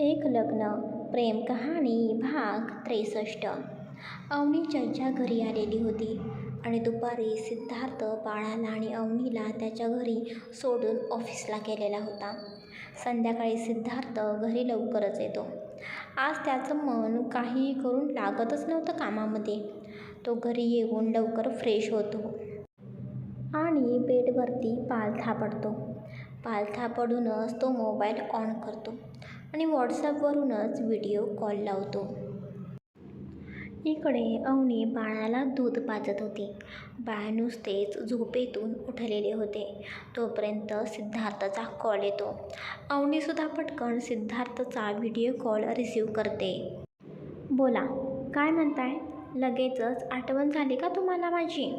एक लग्न प्रेम कहाणी भाग त्रेसष्ट. अवनी ज्यांच्या घरी आलेली होती आणि दुपारी सिद्धार्थ बाळाला आणि अवनीला त्याच्या घरी सोडून ऑफिसला गेलेला होता. संध्याकाळी सिद्धार्थ घरी लवकरच येतो. आज त्याचं मन काही करून लागतच नव्हतं कामामध्ये. तो घरी येऊन लवकर फ्रेश होतो आणि बेडवरती पालथा पडतो पालथा पडूनच तो मोबाईल ऑन करतो. आणि व्हॉट्सॲपवरूनच व्हिडिओ कॉल लावतो. इकडे अवनी बाळाला दूध पाजत होती. बाळ नुसतेच झोपेतून उठलेले होते. तोपर्यंत सिद्धार्थचा कॉल येतो. अवनीसुद्धा पटकन सिद्धार्थचा व्हिडिओ कॉल रिसीव करते. बोला काय म्हणताय? लगेचच आठवण झाली का तुम्हाला माझी?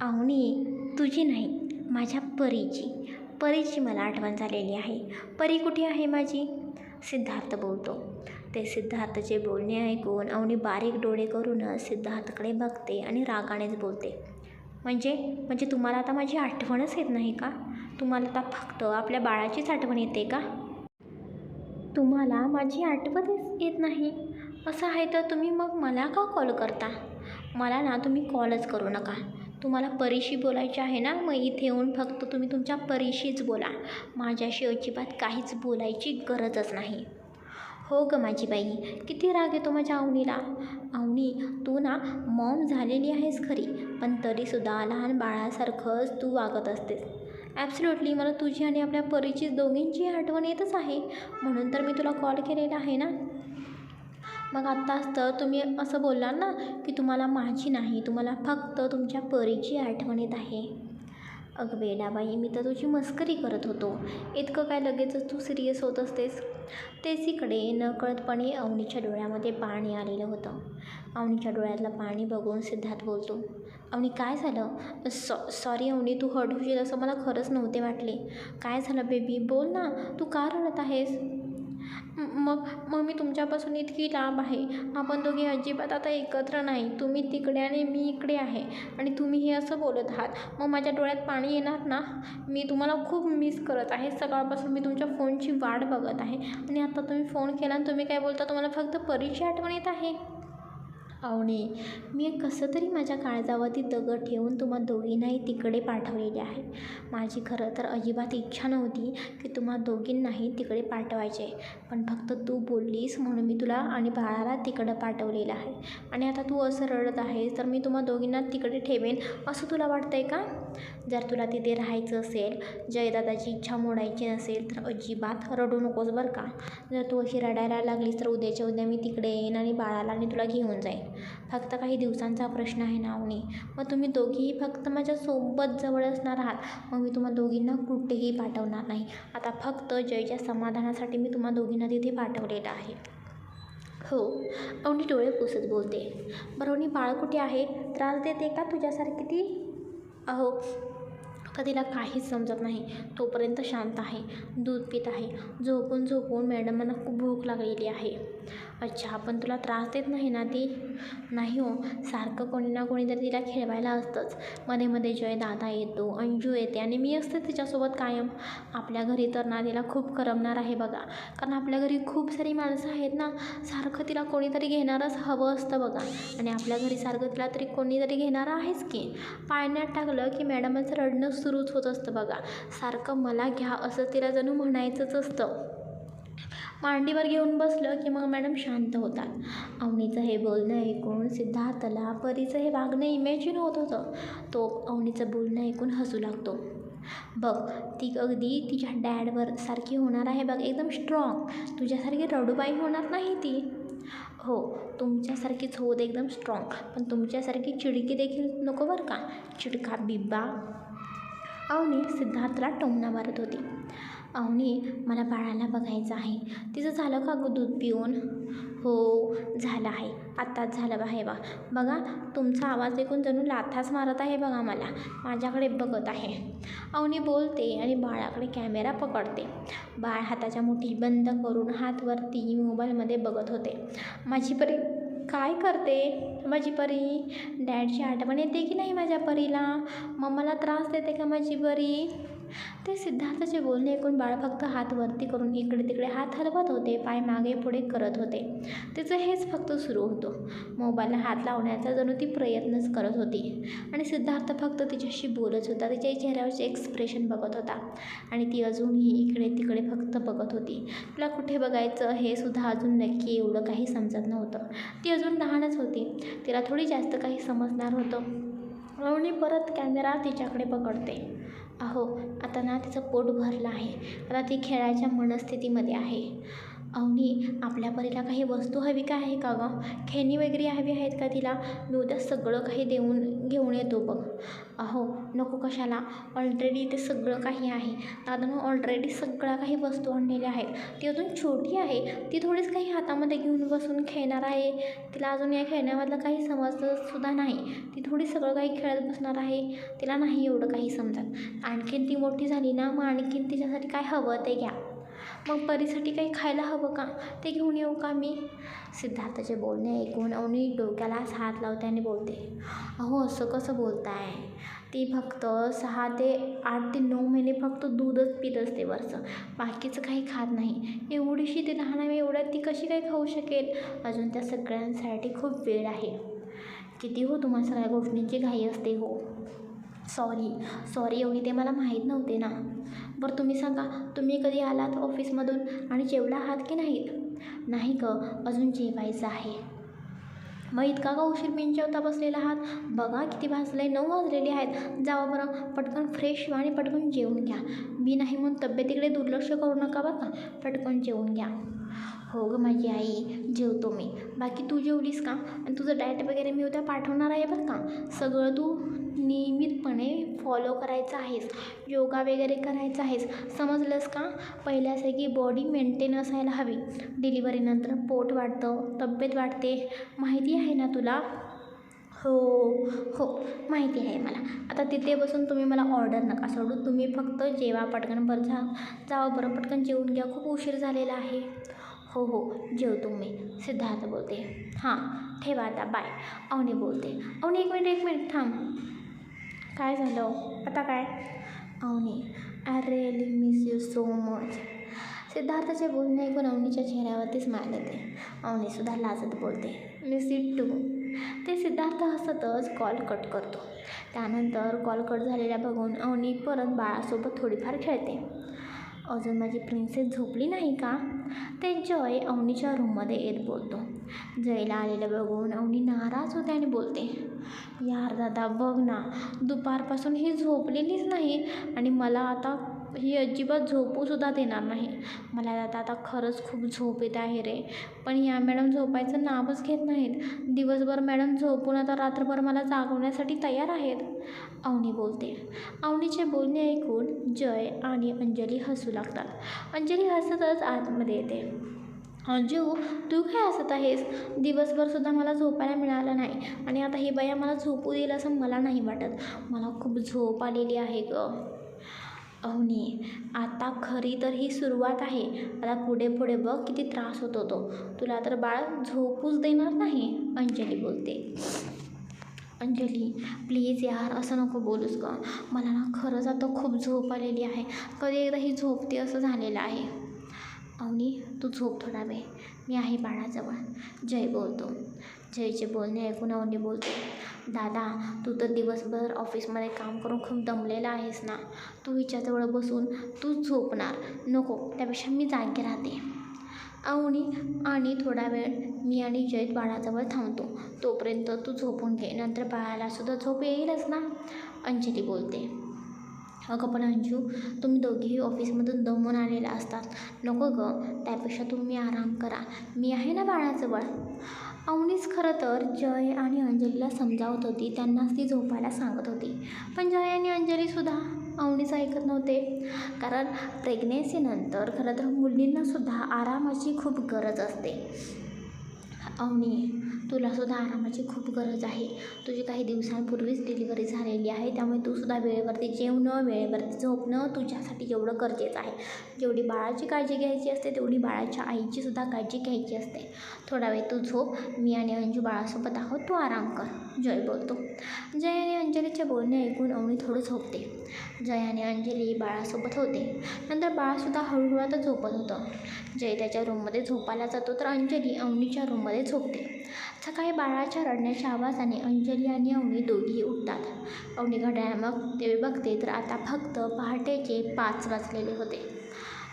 अवनी तुझी नाही माझ्या परीची. परीची मला आठवण झालेली आहे. परी कुठे आहे माझी? सिद्धार्थ बोलतो. ते सिद्धार्थचे बोलणे ऐकून अवनी बारीक डोळे करूनच सिद्धार्थकडे बघते आणि रागानेच बोलते. म्हणजे? म्हणजे तुम्हाला आता माझी आठवणच येत नाही का? तुम्हाला आता फक्त आपल्या बाळाचीच आठवण येते का? तुम्हाला माझी आठवणच येत नाही. असं आहे तर तुम्ही मग मला का कॉल करता? मला ना तुम्ही कॉलच करू नका. तुम्हाला परीशी बोलायचे आहे ना मग इथे येऊन फक्त तुम्ही तुमच्या परीशीच बोला. माझ्याशी अजिबात काहीच बोलायची गरजच नाही. हो ग माझी बाई किती राग येतो माझ्या अवनीला अवनी तू ना मॉम झालेली आहेस खरी पण तरीसुद्धा लहान बाळासारखंच तू वागत असतेस. ॲब्सल्युटली मला तुझी आणि आपल्या परीची दोघींची आठवण येतच आहे. म्हणून तर मी तुला कॉल केलेला आहे ना. मग आत्ताच तर तुम्ही असं बोललात ना की तुम्हाला माझी नाही तुम्हाला फक्त तुमच्या परीची आठवण येत आहे. अगं बेडाबाई मी तर तुझी मस्करी करत होतो. इतकं काय लगेचच तू सिरियस होत असतेस? तेच इकडे नकळतपणे अवनीच्या डोळ्यामध्ये पाणी आलेलं होतं. अवनीच्या डोळ्यातलं पाणी बघून सिद्धार्थ बोलतो अवनी काय झालं? सॉ सॉरी अवनी तू हट होशील असं मला खरंच नव्हते वाटले. काय झालं बेबी? बोल ना तू का रडत आहेस? मग मग मी तुमच्यापासून इतकी लांब आहे. आपण दोघे अजिबात आता एकत्र नाही. तुम्ही तिकडे आणि मी इकडे आहे. आणि तुम्ही हे असं बोलत आहात. मग माझ्या डोळ्यात पाणी येणार ना? मी तुम्हाला खूप मिस करत आहे. सकाळपासून मी तुमच्या फोनची वाट बघत आहे. आणि आता तुम्ही फोन केला आणि तुम्ही काय बोलता? तुम्हाला फक्त परीची आठवण येत आहे? अवनी मी कसं तरी माझ्या काळजावरती दगड ठेवून तुम्हा दोघींनाही तिकडे पाठवलेले आहे. माझी खरं तर अजिबात इच्छा नव्हती की तुम्हा दोघींनाही तिकडे पाठवायचे. पण फक्त तू बोललीस म्हणून मी तुला आणि बाळाला तिकडं पाठवलेलं आहे. आणि आता तू असं रडत आहेस तर मी तुम्हा दोघींना तिकडे ठेवेन असं तुला वाटतं आहे का? जर तुला तिथे राहायचं असेल जयदादाची इच्छा मोडायची नसेल तर अजिबात रडू नकोस बरं का. जर तू अशी रडायला लागलीस तर उद्याच्या उद्या मी तिकडे येईन आणि बाळाला आणि तुला घेऊन जाईन. फक्त काही दिवसांचा प्रश्न आहे ना अवनी मग तुम्ही दोघीही फक्त माझ्यासोबत जवळ असणार आहात. मग मी तुम्हा दोघींना कुठेही पाठवणार नाही. आता फक्त जयच्या समाधानासाठी मी तुम्हा दोघींना तिथे पाठवलेलं आहे. हो अवनी डोळे पुसत बोलते. बरं बाळ कुठे आहे? त्रास देते का तुझ्यासारखी ती? अहो आता तिला काहीच समजत नाही. तोपर्यंत शांत आहे दूध पित आहे. झोपून झोपून मॅडमांना खूप भूक लागलेली आहे. अच्छा पण तुला त्रास देत नाही ना ती? नाही हो सारखं कोणी ना कोणीतरी तिला खेळवायला असतंच. मध्ये मध्ये जय दादा येतो अंजू येते आणि मी असते तिच्यासोबत कायम. आपल्या घरी तर ना तिला खूप करमणार आहे बघा. कारण आपल्या घरी खूप सारी माणसं आहेत ना सारखं तिला कोणीतरी घेणारच हवं असतं बघा. आणि आपल्या घरी सारखं तिला तरी कोणीतरी घेणारं आहेच की. पाळण्यात टाकलं की मॅडमांचं रडणं सुरूच होत असतं बघा. सारखं मला घ्या असं तिला जणू म्हणायचंच असतं. मांडीवर घेऊन बसलं की मग मॅडम शांत होतात. अवनीचं हे बोलणं ऐकून सिद्धार्थला परीचं हे वागणं इमॅजिन होत होतं. तो अवनीचं बोलणं ऐकून हसू लागतो. बघ ती अगदी तिच्या डॅडवर सारखी होणार आहे बघ एकदम स्ट्रॉंग तुझ्यासारखी रडूबाई होणार नाही ती. हो तुमच्यासारखीच होत एकदम स्ट्रॉंग पण तुमच्यासारखी चिडकी देखील नको बरं का? चिडका बिब्बा. अवनी सिद्धार्थला टोमणा मारत होती. अवनी मला बाळाला बघायचं आहे. तिचं झालं का गं दूध पिऊन. हो झालं आहे. आत्ताच झालं आहे बा. बघा तुमचा आवाज ऐकून जणू लाथाच मारत आहे बघा मला. माझ्याकडे बघत आहे. अवनी बोलते आणि बाळाकडे कॅमेरा पकडते. बाळ हाताच्या मुठी बंद करून हात वरती मोबाईलमध्ये बघत होते. माझी परी काय करते? माझी परी डॅडची आठवण येते की नाही माझ्या परीला? मम्माला त्रास देते का माझी परी? ते सिद्धार्थाचे बोलणे ऐकून बाळ फक्त हात वरती करून इकडे तिकडे हात हलवत होते पाय मागे पुढे करत होते. तिचं हेच फक्त सुरू होतं. मोबाईलला हात लावण्याचा जणू ती प्रयत्नच करत होती. आणि सिद्धार्थ फक्त तिच्याशी बोलत होता तिच्या चेहऱ्यावरचे एक्सप्रेशन बघत होता. आणि ती अजूनही इकडे तिकडे फक्त बघत होती. तुला कुठे बघायचं हे सुद्धा अजून नक्की एवढं काही समजत नव्हतं. ती अजून लहानच होती. तिला थोडी जास्त काही समजणार होतं. अवनी परत कॅमेरा तिच्याकडे पकडते. अहो आता ना तिचं पोट भरलं आहे. आता ती खेळायच्या मनस्थितीमध्ये आहे. अवनी आपल्या परीला काही वस्तू हवी का आहे का गं? खेळणी वगैरे हवी आहेत का तिला? मी उद्या सगळं काही देऊन घेऊन येतो बघ. अहो नको कशाला. ऑलरेडी ते सगळं काही आहे. दादानं ऑलरेडी सगळ्या काही वस्तू आणलेल्या आहेत. ती अजून छोटी आहे. ती थोडीच काही हातामध्ये घेऊन बसून खेळणार आहे. तिला अजून या खेळण्यामधलं काही समजतंसुद्धा नाही. ती थोडी सगळं काही खेळत बसणार आहे. तिला नाही एवढं काही समजत. आणखीन ती मोठी झाली ना मग आणखीन तिच्यासाठी काय हवं ते घ्या. मग परीसाठी काही खायला हवं का? ते घेऊन येऊ का मी? सिद्धार्थाचे बोलणे ऐकून अवनी डोक्यालाच हात लावते आणि बोलते अहो असं कसं बोलताय? ती फक्त सहा ते आठ ते नऊ महिने फक्त दूधच पित असते वरचं. बाकीचं काही खात नाही. एवढीशी ती लहान आहे एवढ्यात ती कशी काय खाऊ शकेल? अजून त्या सगळ्यांसाठी खूप वेळ आहे. किती हो तुम्हाला सगळ्या गोष्टींची घाई असते हो? सॉरी सॉरी एवढी ते मला माहीत नव्हते ना. बरं तुम्ही सांगा तुम्ही कधी आलात ऑफिसमधून आणि जेवला आहात की नाहीत? नाही ग अजून जेवायचं आहे. मग इतका का उशीर पिंचवता बसलेला आहात? बघा किती वाजले नऊ वाजलेले आहेत. जावा बरं पटकन फ्रेश व्हा आणि पटकन जेवून घ्या. मी नाही म्हणून तब्येतीकडे दुर्लक्ष करू नका बरं का? पटकन जेवून घ्या. हो गं माझी आई जेवतो मी. बाकी तू जेवलीस का? आणि तुझं डाएट वगैरे मी उद्या पाठवणार आहे बरं का? सगळं तू नियमितपणे फॉलो करायचं आहेस. योगा वगैरे करायचं आहेस. समजलंस का? पहिल्यासारखी बॉडी मेंटेन असायला हवी. डिलिव्हरीनंतर पोट वाढतं तब्येत वाढते. माहिती आहे ना तुला? हो हो माहिती आहे मला. आता तिथे बसून तुम्ही मला ऑर्डर नका सोडू. तुम्ही फक्त जेवा पटकन बरं जा. जावं बरं पटकन जेवून घ्या. खूप उशीर झालेला आहे. हो हो जेवतो मी. सिद्धार्थ बोलते. हां ठेवा आता बाय. अवनी बोलते. अवनी एक मिनिट एक मिनिट थांब. काय झालं हो? आता काय? Avani I really miss you so much सिद्धार्थाचे बोलणे ऐकून अवनीच्या चेहऱ्यावरती स्माईल येते. अवनीसुद्धा लाजत बोलते. मिस इट टू ते सिद्धार्थ हसतच कॉल कट करतो. त्यानंतर कॉल कट झालेला बघून अवनी परत बाळासोबत थोडीफार खेळते. अजून माझी प्रिन्सेस झोपली नाही का? ते जय अवनीच्या रूममध्ये येत बोलतो. जयला आलेलं बघून अवनी नाराज होते आणि बोलते यार दादा बघ ना दुपारपासून ही झोपलेलीच नाही आणि मला आता ही अजिबात झोपूसुद्धा देणार नाही. मला आता आता खरंच खूप झोप येत आहे रे. पण या मॅडम झोपायचं नावच घेत नाहीत. दिवसभर मॅडम झोपून आता रात्रभर मला जागवण्यासाठी तयार आहेत. अवनी बोलते. अवनीचे बोलणे ऐकून जय आणि अंजली हसू लागतात. अंजली हसतच आतमध्ये येते. अंजू तू काय हसत आहेस? दिवसभरसुद्धा मला झोपायला मिळालं नाही. आणि आता ही बाया मला झोपू देईल असं मला नाही वाटत. मला खूप झोप आलेली आहे गं. अवनी आता खरी तर ही सुरुवात आहे. आता पुढे पुढे बघ किती त्रास होतो तो तुला तर बाळ झोपूच देणार नाही अंजली बोलते. अंजली प्लीज यार असं नको बोलूस ग. मला ना खरंच आता खूप झोप आलेली आहे. कधी एकदा ही झोपते असं झालेलं आहे. अवनी तू झोप थोडा वेळ. मी आहे बाळाजवळ. जय बोलतो. जयचे बोलणे ऐकून अवनी बोलते. दादा तू तर दिवसभर ऑफिसमध्ये काम करून खूप दमलेला आहेस ना. तू हिच्याजवळ बसून तू झोपणार. नको त्यापेक्षा मी जागे राहते. अवनी आणि थोडा वेळ मी आणि जयत बाळाजवळ थांबतो. तोपर्यंत तू झोपून घे नंतर बाळालासुद्धा झोप येईलच ना अंजली बोलते. अगं पण अंजू तुम्ही दोघेही ऑफिसमधून दमून आलेला असतात. नको गं त्यापेक्षा तुम्ही आराम करा. मी आहे ना बाळाजवळ. अवनीच खरं तर जय आणि अंजलीला समजावत होती. त्यांनाच ती झोपायला सांगत होती. पण जय आणि अंजलीसुद्धा अवनीच ऐकत नव्हते. कारण प्रेग्नेन्सीनंतर खरं तर मुलींनासुद्धा आरामाची खूप गरज असते. अवनी तुलासुद्धा आरामाची खूप गरज आहे. तुझी काही दिवसांपूर्वीच डिलिव्हरी झालेली आहे. त्यामुळे तूसुद्धा वेळेवरती जेवणं वेळेवरती झोपणं तुझ्यासाठी जेवढं गरजेचं आहे. जेवढी बाळाची काळजी घ्यायची असते तेवढी बाळाच्या आईचीसुद्धा काळजी घ्यायची असते. थोडा वेळ तू झोप. मी आणि अंजू बाळासोबत आहोत. तू आराम कर. जय बोलतो. जय आणि अंजलीचे बोलणे ऐकून अवनी थोडं झोपते. जय आणि अंजली बाळासोबत होते. नंतर बाळासुद्धा हळूहळू आता झोपत होतं. जय त्याच्या रूममध्ये झोपायला जातो. तर अंजली अवनीच्या रूममध्ये झोपते सकाळी बाळाच्या रडण्याच्या आवाजाने अंजली आणि अवनी दोघीही उठतात. अवनी घड्याळ मग ते बघते तर आता फक्त पहाटेचे पाच वाजलेले होते.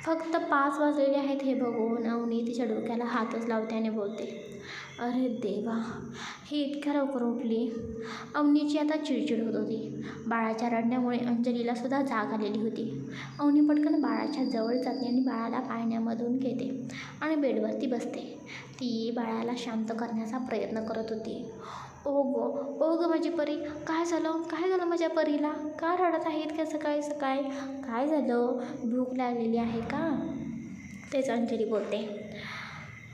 फक्त पाच वाजलेले आहेत हे बघून अवनी तिच्या डोक्याला हातच लावते आणि बोलते अरे देवा ही इतक्या लवकर उठली? अवनीची आता चिडचिड होत होती. बाळाच्या रडण्यामुळे अंजलीलासुद्धा जाग आलेली होती. अवनी पटकन बाळाच्या जवळ जाते आणि बाळाला पाळण्यामधून घेते आणि बेडवरती बसते. ती बाळाला शांत करण्याचा प्रयत्न करत होती. ओ गो ओ गं माझी परी काय झालं? काय झालं माझ्या परीला? का रडत आहे इतक्या सकाळी सकाळी? काय झालं? भूक लागलेली आहे का? तेच अंजली बोलते.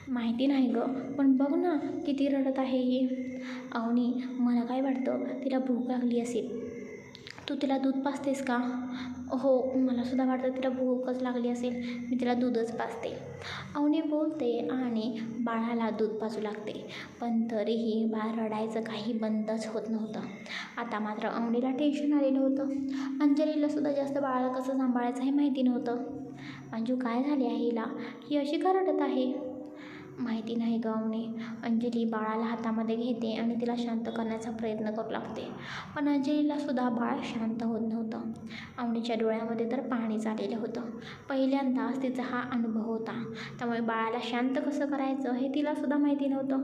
माहिती नाही गं पण बघ ना किती रडत आहे ही. अवनी मला काय वाटतं तिला भूक लागली असेल. तू तिला दूध पाजतेस का? हो मलासुद्धा वाटतं तिला भूकच लागली असेल. मी तिला दूधच पाजते. अवनी बोलते आणि बाळाला दूध पाजू लागते. पण तरीही बाळ रडायचं काही बंदच होत नव्हतं. आता मात्र अवनीला टेन्शन आलेलं होतं. अंजलीलासुद्धा जास्त बाळाला कसं सांभाळायचं हे माहिती नव्हतं. अंजू काय झाले आहे हिला ही अशी का रडत आहे? माहिती नाही गवणे. अंजली बाळाला हातामध्ये घेते आणि तिला शांत करण्याचा प्रयत्न करू लागते. पण अंजलीलासुद्धा बाळ शांत होत नव्हतं. अवनीच्या डोळ्यामध्ये तर पाणी आलेलं होतं. पहिल्यांदाच तिचा हा अनुभव होता. त्यामुळे बाळाला शांत कसं करायचं हे तिलासुद्धा माहिती नव्हतं.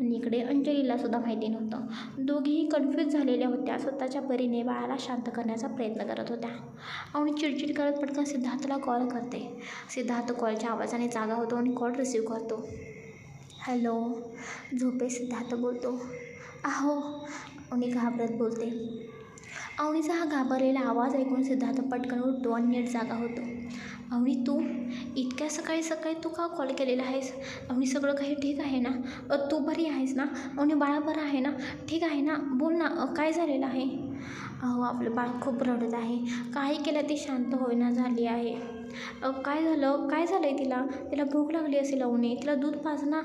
आणि इकडे अंजलीलासुद्धा माहिती नव्हतं. दोघीही कन्फ्यूज झालेल्या होत्या. स्वतःच्या परीने बाळाला शांत करण्याचा प्रयत्न करत होत्या. अवनी चिडचिड करत पटकन सिद्धार्थला कॉल करते. सिद्धार्थ कॉलच्या आवाजाने जागा होतो आणि कॉल रिसीव करतो. हॅलो झोपे सिद्धार्थ बोलतो. आहो अवनी घाबरत बोलते. अवनीचा हा घाबरलेला आवाज ऐकून सिद्धार्थ पटकन उठतो आणि नीट जागा होतो. अवनी तू इतक्या सकाळी सकाळी तू का कॉल केलेला आहेस? अवनी सगळं काही ठीक आहे ना? तू बरी आहेस ना? अवनी बाळा बरं आहे ना? ठीक आहे ना? बोल ना काय झालेलं आहे? अहो आपलं बाळ खूप रडत आहे. काही केलं ती शांत होईना झाली आहे. काय झालं? काय झालं आहे तिला? तिला भूक लागली असेल अवनी. तिला दूध पाज ना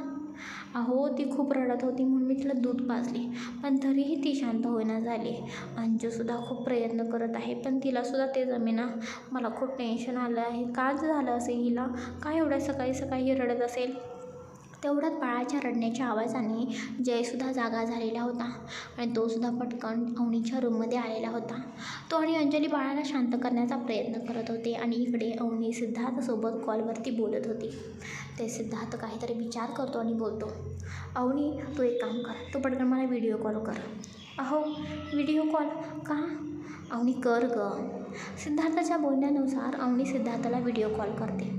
अहो ती खूप रडत होती म्हणून मी तिला दूध पाजली. पण तरीही ती शांत होईना झाली. अंजूसुद्धा खूप प्रयत्न करत आहे पण तिलासुद्धा ते जमेना. मला खूप टेन्शन आलं आहे. का झालं असेल हिला? काय एवढ्या सकाळी सकाळी रडत असेल? तेवढ्यात बाळाच्या रडण्याच्या आवाजाने जयसुद्धा जागा झालेला होता आणि तोसुद्धा पटकन अवनीच्या रूममध्ये आलेला होता. तो आणि अंजली बाळाला शांत करण्याचा प्रयत्न करत होते आणि इकडे अवनी सिद्धार्थसोबत कॉलवरती बोलत होती. ते सिद्धार्थ काहीतरी विचार करतो आणि बोलतो अवनी तू एक काम कर तू पटकन मला व्हिडिओ कॉल कर. अहो व्हिडिओ कॉल का? अवनी कर ग. सिद्धार्थाच्या बोलण्यानुसार अवनी सिद्धार्थाला व्हिडिओ कॉल करते.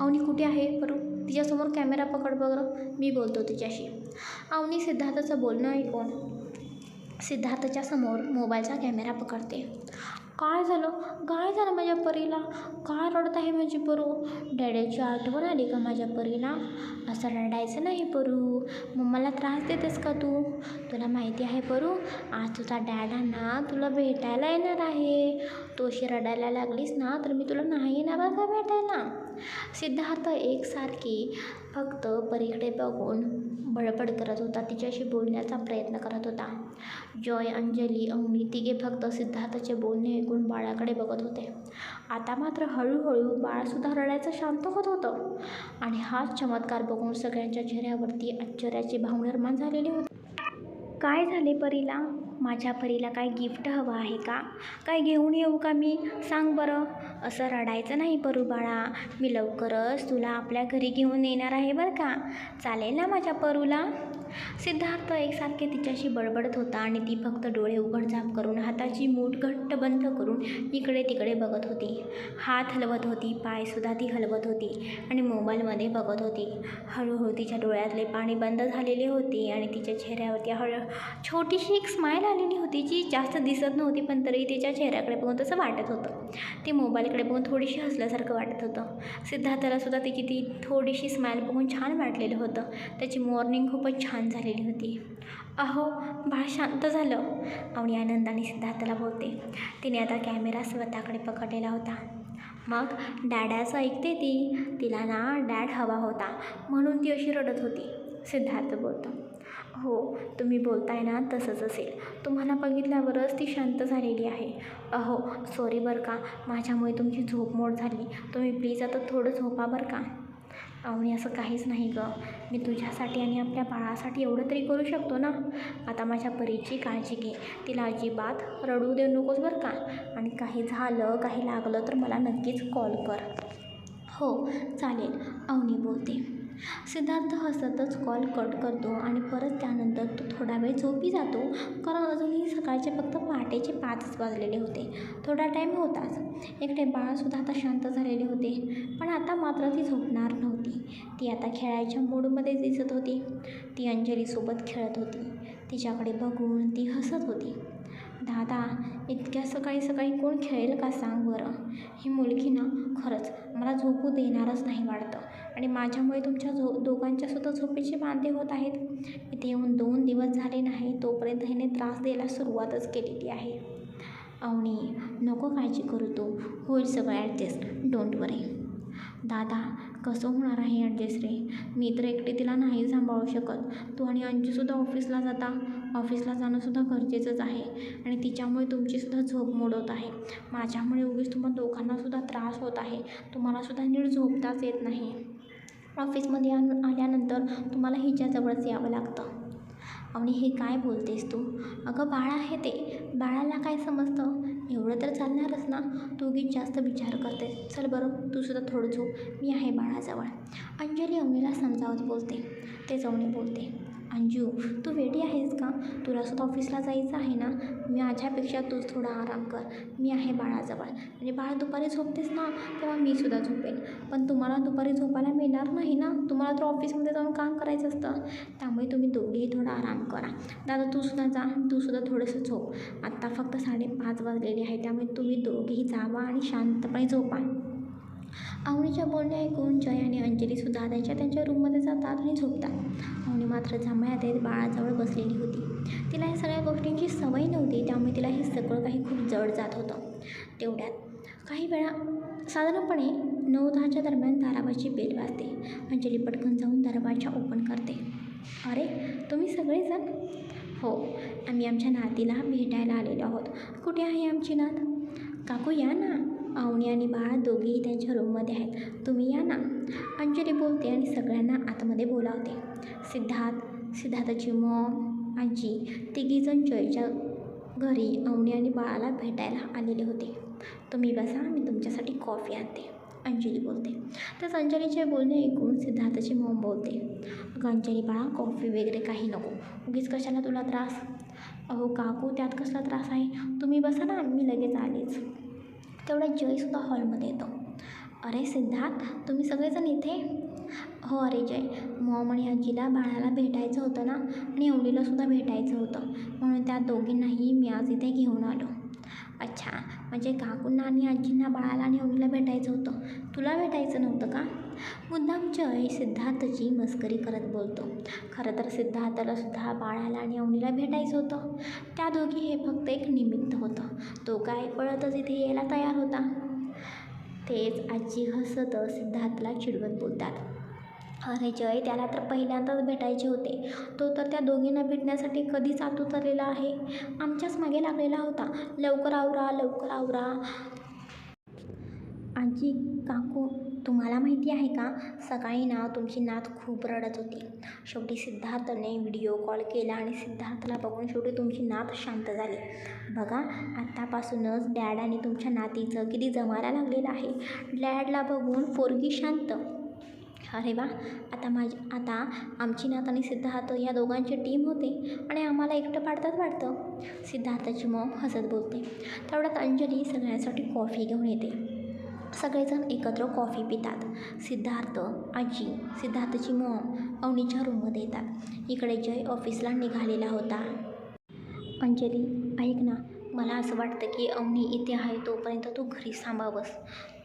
अवनी कुठे आहे? बरू तिच्यासमोर कॅमेरा पकड बरं मी बोलतो तिच्याशी. अवनी सिद्धार्थाचं बोलणं ऐकून सिद्धार्थच्या समोर मोबाईलचा कॅमेरा पकडते. काय झालं? काय झालं माझ्या परीला? काय रडत आहे माझी परू? डॅडीची आठवण आली का माझ्या परीला? असं रडायचं नाही परू. मग मला त्रास देतेस का तू? तुला माहिती आहे परू आज तुझा डॅडा ना तुला भेटायला येणार आहे. तू अशी रडायला लागलीस ना तर मी तुला नाही येणार का भेटायला. सिद्धार्थ एकसारखी फक्त परीकडे बघून बडबड करत होता. तिच्याशी बोलण्याचा प्रयत्न करत होता. जॉय अंजली अवनी तिघे फक्त सिद्धार्थचे बोलणे ऐकून बाळाकडे बघत होते. आता मात्र हळूहळू बाळसुद्धा रडायचं शांत होत होतं. आणि हाच चमत्कार बघून सगळ्यांच्या चेहऱ्यावरती आश्चर्याची भाव निर्माण झालेली होती. काय झाले परीला? माझ्या परीला काय गिफ्ट हवं आहे का? काय घेऊन येऊ का मी? सांग बरं. असं रडायचं नाही परू बाळा. मी लवकरच तुला आपल्या घरी घेऊन येणार आहे बरं का? चालेल ना माझ्या परूला? सिद्धार्थ एकसारखे तिच्याशी बडबडत होता आणि ती फक्त डोळे उघडझाप करून हाताची मूठ घट्ट बंद करून इकडे तिकडे बघत होती. हात हलवत होती पायसुद्धा ती हलवत होती आणि मोबाईलमध्ये बघत होती. हळूहळू तिच्या डोळ्यातले पाणी बंद झालेले होते आणि तिच्या चेहऱ्यावरती हळू छोटीशी एक स्माईल आलेली होती जी जास्त दिसत नव्हती पण तरी तिच्या चेहऱ्याकडे बघून तसं वाटत होतं. ती मोबाईलकडे बघून थोडीशी हसल्यासारखं वाटत होतं. सिद्धार्थलासुद्धा तिची ती थोडीशी स्माईल बघून छान वाटलेलं होतं. त्याची मॉर्निंग खूपच छान झालेली होती. अहो बाळ शांत झालं. आणि आनंदाने सिद्धार्थला बोलते. तिने आता कॅमेरा स्वतःकडे पकडलेला होता. मग डॅडाचं ऐकते ती? तिला ना डॅड हवा होता. म्हणून ती अशी रडत होती सिद्धार्थ बोलतो. हो तुम्ही बोलताय ना तसंच असेल. तुम्हाला बघितल्यावरच ती शांत झालेली आहे. अहो सॉरी बरं का. माझ्यामुळे तुमची झोप मोड झाली. तुम्ही प्लीज आता थोडं झोपा बरं का. अवनी असं काहीच नाही गं. मी तुझ्यासाठी आणि आपल्या बाळासाठी एवढं तरी करू शकतो ना? आता माझ्या परीची काळजी घे. तिला अजिबात रडू देऊ नकोस बरं का? आणि काही झालं काही लागलं तर मला नक्कीच कॉल कर. हो चालेल. अवनी बोलते. सिद्धार्थ हसतच कॉल कट करतो आणि परत त्यानंतर तो थोडा वेळ झोपी जातो. कारण अजूनही सकाळचे फक्त पहाटेचे पाचच वाजलेले होते. थोडा टाईम होताच. एकटे बाळसुद्धा आता शांत झालेले होते. पण आता मात्र ती झोपणार नव्हती. ती आता खेळायच्या मूडमध्ये दिसत होती. ती अंजलीसोबत खेळत होती. तिच्याकडे बघून ती हसत होती. दादा इतक्या सकाळी सकाळी कोण खेळेल का सांग बरं? ही मुलगी ना खरंच मला झोपू देणारच नाही वाटतं. आणि माझ्यामुळे तुमच्या झो दोघांच्यासुद्धा झोपेचे वांदे होत आहेत. इथे येऊन दोन दिवस झाले नाही तोपर्यंत हिने त्रास द्यायला सुरुवातच केलेली आहे. अवनी नको काळजी करू तू. होईल सगळं ॲडजस्ट डोंट वरी दादा कसं होणार आहे ॲडजस्ट रे? मी तर एकटी तिला नाही सांभाळू शकत. तू आणि अंजूसुद्धा ऑफिसला जाता. ऑफिसला जाणंसुद्धा गरजेचंच आहे. आणि तिच्यामुळे तुमचीसुद्धा झोप मोडत आहे. माझ्यामुळे उगीच तुम्हाला दोघांनासुद्धा त्रास होत आहे. तुम्हालासुद्धा नीट झोपताच येत नाही. ऑफिसमध्ये आणून आल्यानंतर तुम्हाला हिच्याजवळच यावं लागतं. आणि हे काय बोलतेस तू? अगं बाळ आहे ते. बाळाला काय समजतं? एवढं तर चालणारच ना? तू उगीच जास्त विचार करतेस चल बरं तू सुद्धा थोडं झोप. मी आहे बाळाजवळ. अंजली अवनीला समजावत बोलते. ते जाऊन बोलते. अंजू तू वेडी आहेस का? तुला सुद्धा ऑफिसला जायचं आहे ना? माझ्यापेक्षा तूच थोडा आराम कर. मी आहे बाळाजवळ. म्हणजे बाळ दुपारी झोपतेस ना तेव्हा मी सुद्धा झोपेन. पण तुम्हाला दुपारी झोपायला मिळणार नाही ना? तुम्हाला तर ऑफिसमध्ये जाऊन काम करायचं असतं. त्यामुळे तुम्ही दोघेही थोडा आराम करा. दादा तू सुद्धा जा. तू सुद्धा थोडंसं झोप. आत्ता फक्त साडेपाच वाजलेले आहे त्यामुळे तुम्ही दोघेही जावा आणि शांतपणे झोपा. अवनीच्या बोलणे ऐकून जय आणि अंजलीसुद्धा त्यांच्या त्यांच्या रूममध्ये जातात आणि झोपतात. अवनी मात्र जांभळ्यात येत बाळाजवळ बसलेली होती. तिला या सगळ्या गोष्टींची सवय नव्हती त्यामुळे तिला हे सगळं काही खूप जड जात होतं. तेवढ्यात काही वेळा साधारणपणे नऊ दहाच्या दरम्यान दाराबाची बेल वाजते. अंजली पटकन जाऊन दरवाजा ओपन करते. अरे तुम्ही सगळेजण? हो आम्ही आमच्या नातीला भेटायला आलेलो आहोत. कुठे आहे आमची नात? काकू या ना. अवनी आणि बाळ दोघेही त्यांच्या रूममध्ये आहेत. तुम्ही या ना. अंजली बोलते आणि सगळ्यांना आतमध्ये बोलावते. सिद्धार्थ सिद्धार्थाची मॉम आजी तिघीजण जयच्या घरी अवनी आणि बाळाला भेटायला आलेले होते. तुम्ही बसा मी तुमच्यासाठी कॉफी आणते. अंजली बोलते. तर अंजलीचे बोलणे ऐकून सिद्धार्थाची मॉम बोलते. अगं अंजली बाळा कॉफी वगैरे काही नको. उगीच कशाला तुला त्रास? अहो काकू त्यात कसला त्रास आहे? तुम्ही बसा ना मी लगेच आलेच. तेवढ्यात जयसुद्धा हॉलमध्ये येतो. अरे सिद्धार्थ तुम्ही सगळेजण इथे? हो अरे जय. मॉम आणि आजीला बाळाला भेटायचं होतं ना आणि एवढीलासुद्धा भेटायचं होतं. म्हणून त्या दोघींनाही मी आज इथे घेऊन आलो. अच्छा म्हणजे काकूंना आणि आजींना बाळाला आणि एवढीला भेटायचं होतं. तुला भेटायचं नव्हतं का? मुद्दाम जय सिद्धार्थची मस्करी करत बोलतो. खरं तर सिद्धार्थला सुद्धा बाळाला आणि अवनीला भेटायचं होतं. त्या दोघी हे फक्त एक निमित्त होतं. तो काय पळतच इथे यायला तयार होता. तेच आजी हसत सिद्धार्थला चिडवत बोलतात. अरे जय त्याला तर पहिल्यांदाच भेटायचे होते. तो तर त्या दोघींना भेटण्यासाठी कधीच आत उतरलेला आहे. आमच्याच मागे लागलेला होता. लवकर आवरा लवकर आवरा. आजी काकू तुम्हाला माहिती आहे का? सकाळी ना तुमची नात खूप रडत होती. शेवटी सिद्धार्थने व्हिडिओ कॉल केला आणि सिद्धार्थला बघून शेवटी तुमची नात शांत झाली. बघा आत्तापासूनच डॅड आणि तुमच्या नातीचं किती जमायला लागलेलं आहे. डॅडला बघून पोरगी शांत. अरे वा आता माझी आता आमची नात आणि सिद्धार्थ या दोघांची टीम होते आणि आम्हाला एकटं पाडतात वाटतं. सिद्धार्थाची मॉम हसत बोलते. तेवढ्यात अंजली सगळ्यांसाठी कॉफी घेऊन येते. सगळेजण एकत्र कॉफी पितात. सिद्धार्थ आजी सिद्धार्थची मॉम अवनीच्या रूममध्ये येतात. इकडे जय ऑफिसला निघालेला होता. अंजली ऐक ना मला असं वाटतं की अवनी इथे आहे तोपर्यंत तू घरी थांबावंस.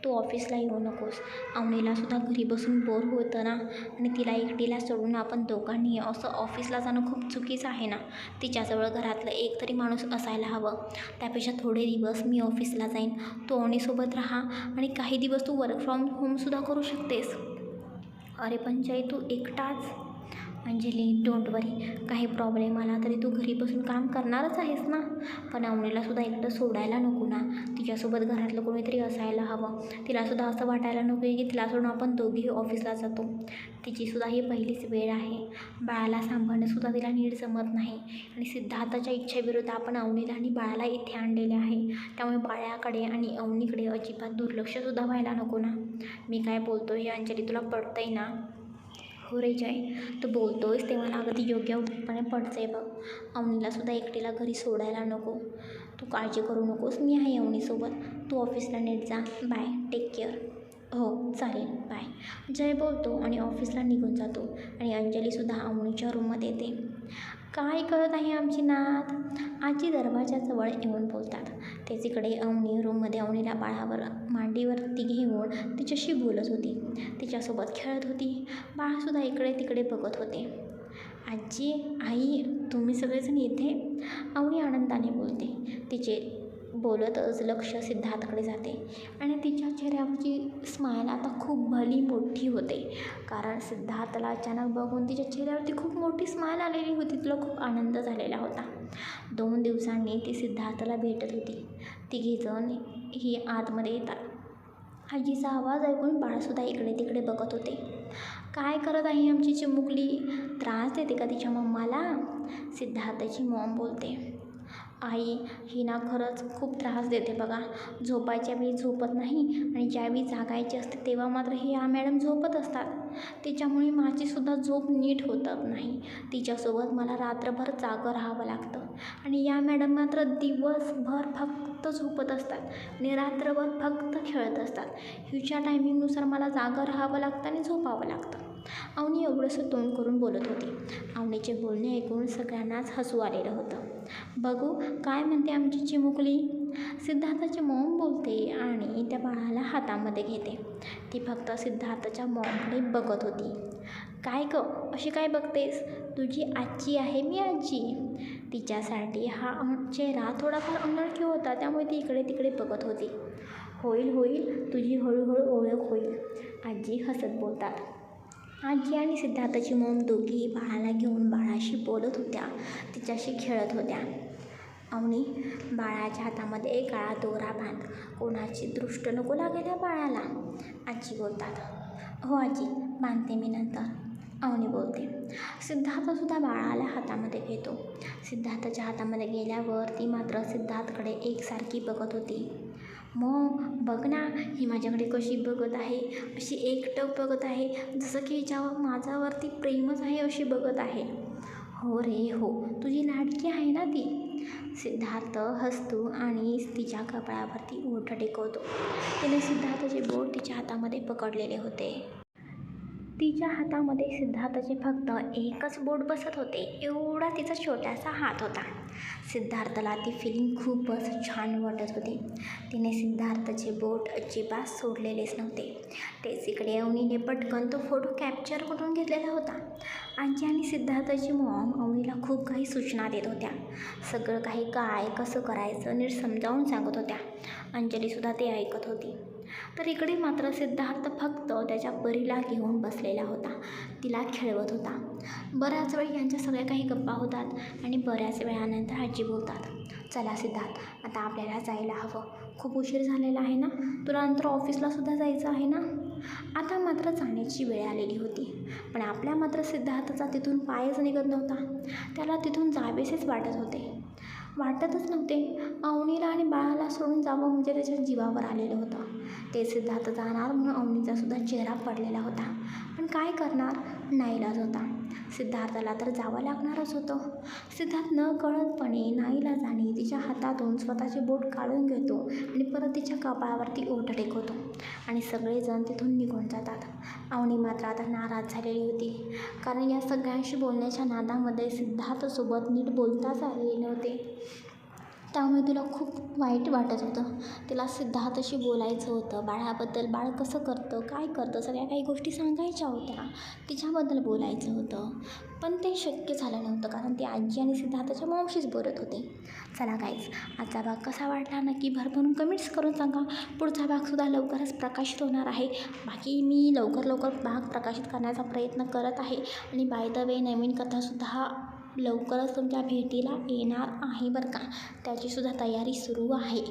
तू ऑफिसला येऊ नकोस. अवनीलासुद्धा घरी बसून बोर होतं ना? आणि तिला एकटीला सोडून आपण दोघांनी असं ऑफिसला जाणं खूप चुकीचं आहे ना? तिच्याजवळ घरातलं एक तरी माणूस असायला हवं. त्यापेक्षा थोडे दिवस मी ऑफिसला जाईन. तू अवनीसोबत राहा आणि काही दिवस तू वर्क फ्रॉम होमसुद्धा करू शकतेस. अरे पण जय तू एकटाच? अंजली डोंट वरी काही प्रॉब्लेम आला तरी तू घरी बसून काम करणारच आहेस ना? पण अवनीलासुद्धा एकटं सोडायला नको ना. तिच्यासोबत घरातलं कोणीतरी असायला हवं. तिलासुद्धा असं वाटायला नको की तिला सोडून आपण दोघीही ऑफिसला जातो. तिचीसुद्धा ही पहिलीच वेळ आहे. बाळाला सांभाळणंसुद्धा तिला नीट जमत नाही. आणि सिद्धार्थाच्या इच्छेविरुद्ध आपण अवनीला आणि बाळाला इथे आणलेले आहे. त्यामुळे बाळाकडे आणि अवनीकडे अजिबात दुर्लक्षसुद्धा व्हायला नको ना. मी काय बोलतो हे अंजली तुला पडतंय ना? हो रे जय तू बोलतोयस तेव्हा मला अगदी योग्य उत्पन्न पडते बघ. अवनीलासुद्धा एकटीला घरी सोडायला नको. तू काळजी करू नकोस मी आहे अवनीसोबत. तू ऑफिसला नीट जा. बाय. टेक केअर हो चालेल. बाय. जय बोलतो आणि ऑफिसला निघून जातो आणि अंजलीसुद्धा अवनीच्या रूममध्ये येते. काय करत आहे आमची नात? आजी दरवाजाजवळ येऊन बोलतात. त्याच्याकडे अवनी रूममध्ये अवनीला बाळावर मांडीवरती घेऊन तिच्याशी बोलत होती. तिच्यासोबत खेळत होती. बाळसुद्धा इकडे तिकडे बघत होते. आजी आई तुम्ही सगळेजण येते अवनी आनंदाने बोलते. तिचे बोलतच लक्ष सिद्धार्थकडे जाते आणि तिच्या चेहऱ्यावरची स्माईल आता खूप भली मोठी होते. कारण सिद्धार्थला अचानक बघून तिच्या चेहऱ्यावरती खूप मोठी स्माईल आलेली होती. तिला खूप आनंद झालेला होता. दोन दिवसांनी ती सिद्धार्थला भेटत होती. तिघीजण ही आतमध्ये येतात. आजीचा आवाज ऐकून बाळसुद्धा इकडे तिकडे बघत होते. काय करत आहे आमची चिमुकली? त्रास देते का तिच्या मम्माला? सिद्धार्थची मॉम बोलते. आई ही ना खरंच खूप त्रास देते बघा. झोपायच्या वेळी झोपत नाही आणि ज्यावेळी जागायची असते तेव्हा मात्र ही या मॅडम झोपत असतात. तिच्यामुळे माझीसुद्धा झोप नीट होत नाही. तिच्यासोबत मला रात्रभर जागं राहावं लागतं आणि या मॅडम मात्र दिवसभर फक्त फक्त झोपत असतात आणि रात्रभर फक्त खेळत असतात. हिच्या टायमिंगनुसार मला जागं राहावं लागतं आणि झोपावं लागतं. अवनी एवढंसं तोंड करून बोलत होती. अवनीचे बोलणे ऐकून सगळ्यांनाच हसू आलेलं होतं. बघू काय म्हणते आमची चिमुकली? सिद्धार्थाची मॉम बोलते आणि त्या बाळाला हातामध्ये घेते. ती फक्त सिद्धार्थाच्या मॉमकडे बघत होती. काय ग? अशी काय बघतेस? तुझी आजी आहे मी आजी. तिच्यासाठी हा चेहरा थोडाफार अनोळखी होता त्यामुळे ती इकडे तिकडे बघत होती. होईल होईल तुझी हळूहळू ओळख होईल आजी हसत बोलतात. आजी आणि सिद्धार्थाची मॉम दोघी बाळाला घेऊन बाळाशी बोलत होत्या तिच्याशी खेळत होत्या. अवनी बाळाच्या हातामध्ये एक काळा दोरा बांध कोणाची दृष्ट नको लागेल या बाळाला आजी बोलतात. हो आजी बांधते मी नंतर. अवनी बोलते. सिद्धार्थसुद्धा बाळाला हातामध्ये घेतो. सिद्धार्थच्या हातामध्ये गेल्यावर ती मात्र सिद्धार्थकडे एकसारखी बघत होती. मग बघ ना ही माझ्याकडे कशी बघत आहे अशी एकटक बघत आहे जसं की हिच्यावर माझ्यावरती प्रेमच आहे अशी बघत आहे. हो रे हो तुझी लाडकी आहे ना ती? सिद्धार्थ हसतो आणि तिच्या कपाळावरती ओठ टेकवतो. तिने सिद्धार्थचे बोट तिच्या हातामध्ये पकडलेले होते. तिच्या हातामध्ये सिद्धार्थाचे फक्त एकच बोट बसत होते. एवढा तिचा छोटासा हात होता. सिद्धार्थला ती फिलिंग खूपच छान वाटत होती. तिने सिद्धार्थचे बोट अजिबात सोडलेलेच नव्हते. तेच इकडे अवनीने पटकन तो फोटो कॅप्चर करून घेतलेला होता. आजी आणि सिद्धार्थाची मॉम अवनीला खूप काही सूचना देत होत्या. सगळं काही काय कसं करायचं नीट समजावून सांगत होत्या. अंजलीसुद्धा ते ऐकत होती. तर इकडे मात्र सिद्धार्थ फक्त त्याच्या परीला घेऊन बसलेला होता. तिला खेळवत होता. बऱ्याच वेळ यांच्या सगळ्या काही गप्पा होतात आणि बऱ्याच वेळानंतर आजी बोलतात चला सिद्धार्थ आता आपल्याला जायला हवं. खूप उशीर झालेला आहे ना? तुला नंतर ऑफिसलासुद्धा जायचं आहे ना? आता मात्र जाण्याची वेळ आलेली होती पण आपल्या मात्र सिद्धार्थाचा तिथून पायच निघत नव्हता. त्याला तिथून जावेसेच वाटत होते. वाटतच नव्हते. अवनीला आणि बाळाला सोडून जावं म्हणजे त्याच्या जीवावर आलेलं होतं. ते सिद्धार्थ जाणार म्हणून अवनीचा सुद्धा चेहरा पडलेला होता. पण काय करणार? नाईलाज होता. सिद्धार्थाला तर जावं लागणारच होतं. सिद्धार्थ न कळतपणे नाईलाजाने तिच्या हातातून स्वतःचे बोट काढून घेतो आणि परत तिच्या कपाळावरती ओठ टेकवतो. आणि सगळेजण तिथून निघून जातात. अवनी मात्र आता नाराज झालेली होती. कारण या सगळ्यांशी बोलण्याच्या नादामध्ये सिद्धार्थसोबत नीट बोलताच आलेले नव्हते. त्यामुळे तिला खूप वाईट वाटत होतं. तिला सिद्धार्थशी बोलायचं होतं. बाळाबद्दल बाळ कसं करतं काय करतं सगळ्या काही गोष्टी सांगायच्या होत्या. तिच्याबद्दल बोलायचं होतं. पण ते शक्य झालं नव्हतं कारण ती आजी आणि सिद्धार्थाच्या मावशीच बोलत होते. चला काहीच आजचा भाग कसा वाटला नक्की भरभरून कमेंट्स करून सांगा. पुढचा भागसुद्धा लवकरच प्रकाशित होणार आहे. बाकी मी लवकर लवकर भाग प्रकाशित करण्याचा प्रयत्न करत आहे. आणि बाय द वे नवीन कथासुद्धा लवकरच तुमच्या भेटीला येणार आहे बरं का? त्याचीसुद्धा तयारी सुरू आहे.